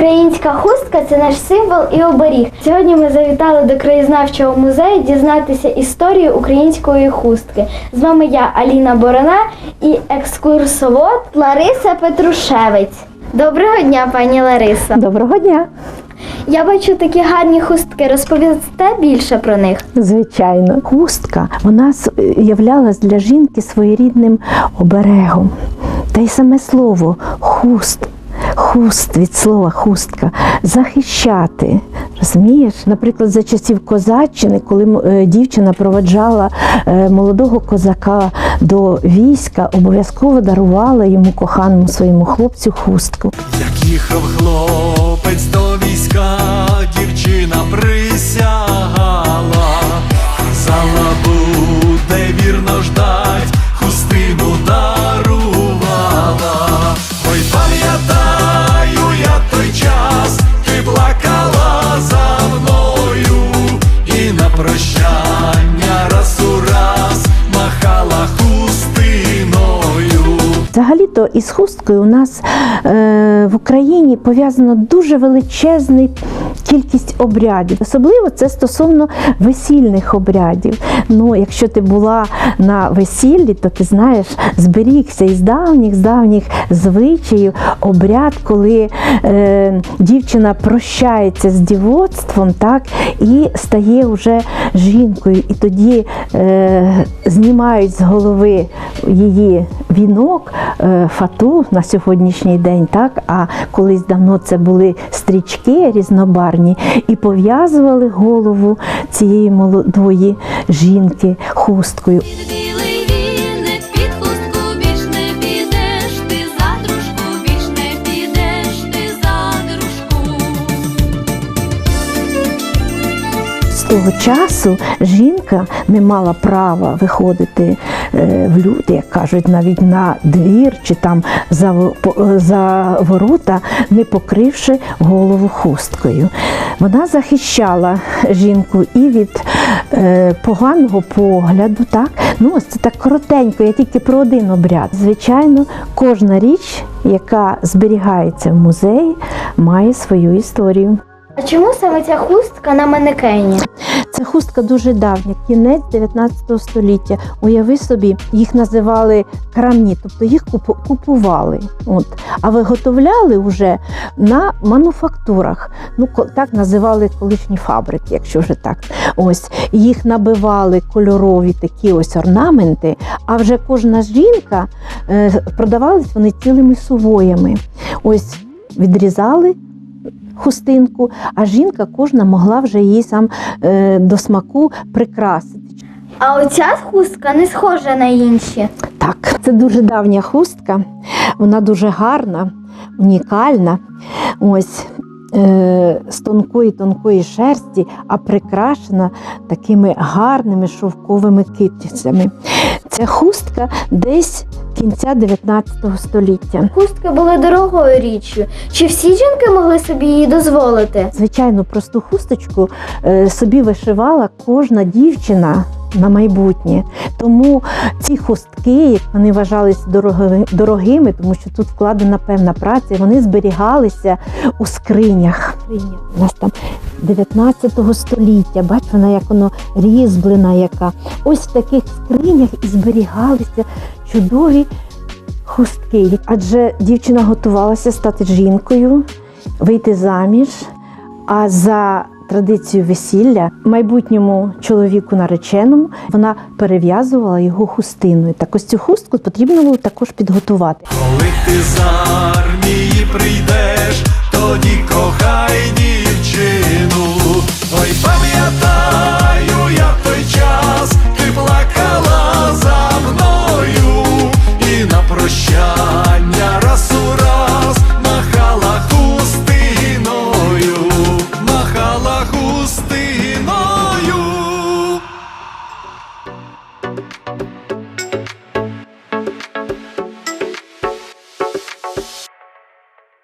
Українська хустка це наш символ і оберіг. Сьогодні ми завітали до краєзнавчого музею дізнатися історію української хустки. З вами я, Аліна Борона, і екскурсовод Лариса Петрушевець. Доброго дня, пані Лариса. Доброго дня! Я бачу такі гарні хустки. Розповісте більше про них. Звичайно, хустка вона являлась для жінки своєрідним оберегом. Та й саме слово хуст. Хуст від слова хустка захищати. Розумієш? Наприклад, за часів козаччини, коли е, дівчина проведжала е, молодого козака до війська, обов'язково дарувала йому коханому своєму хлопцю хустку. Як їхав хлопець до війська, дівчина присягала, Взагалі-то із хусткою у нас е, в Україні пов'язано дуже величезна кількість обрядів. Особливо це стосовно весільних обрядів. Ну, якщо ти була на весіллі, то ти знаєш, зберігся із давніх, з давніх звичаїв обряд, коли е, дівчина прощається з дівоцтвом, так, і стає вже жінкою. І тоді е, знімають з голови її вінок, е, фату на сьогоднішній день, так, а колись давно це були стрічки різнобарні, і пов'язували голову цієї молодої жінки хусткою. Того часу жінка не мала права виходити в люди, як кажуть, навіть на двір чи там за, е, за ворота, не покривши голову хусткою. Вона захищала жінку і від е, поганого погляду. Так? Ну, ось це так коротенько, я тільки про один обряд. Звичайно, кожна річ, яка зберігається в музеї, має свою історію. А чому саме ця хустка на манекені? Це хустка дуже давня, кінець 19 століття. Уяви собі, їх називали крамні, тобто їх купували. От. А виготовляли вже на мануфактурах. Ну, так називали колишні фабрики, якщо вже так. Ось їх набивали кольорові такі ось орнаменти, а вже кожна жінка е, продавались вони цілими сувоями. Ось відрізали хустинку, а жінка кожна могла вже її сам е, до смаку прикрасити. А оця хустка не схожа на інші. Так, це дуже давня хустка, вона дуже гарна, унікальна. Ось е, з тонкої тонкої шерсті, а прикрашена такими гарними шовковими китицями. Ця хустка десь кінця 19 століття. Хустки були дорогою річчю. Чи всі жінки могли собі її дозволити? Звичайно, просту хусточку е, собі вишивала кожна дівчина на майбутнє. Тому ці хустки, вони вважалися дороги- дорогими, тому що тут вкладена певна праця, вони зберігалися у скринях. У нас там 19 століття, бач, вона як воно різьблена, яка. Ось в таких скринях і зберігалися чудові хустки. Адже дівчина готувалася стати жінкою, вийти заміж. А за традицією весілля майбутньому чоловіку нареченому вона перев'язувала його хустиною. Так ось цю хустку потрібно було також підготувати. Коли ти з армії прийдеш, тоді кохай дівчину. Ой, Caçura